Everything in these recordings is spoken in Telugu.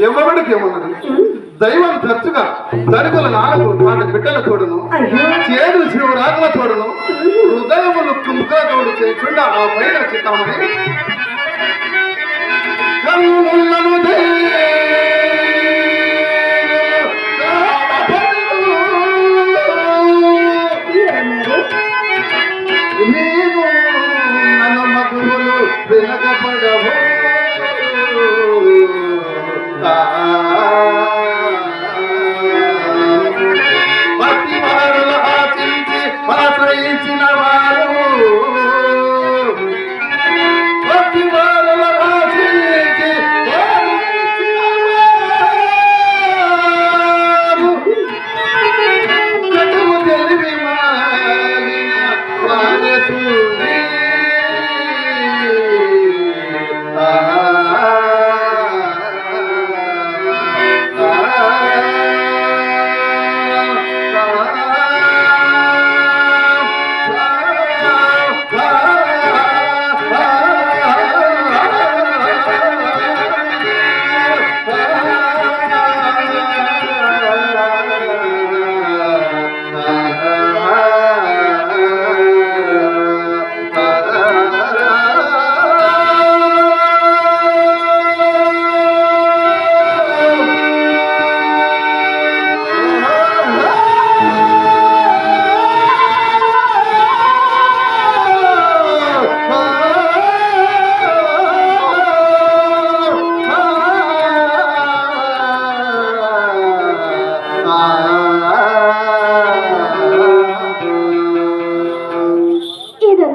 ఎవరికి ఏమన్నది దైవం తరచుగా దరికల నాలుగు నాన్న బిడ్డల తోడును చేదు శివరాత్రుల తోడును హృదయములు కుంకుల తోడు చేయకుండా ఆ పైన చిత్తామని కన్నులను నీవు నన్ను వెనకపడవు ఆశ్రయించిన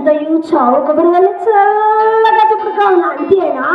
అంతయు చావు కబురు వల్ల చల్లగా చెప్పుడు కావున అంతేనా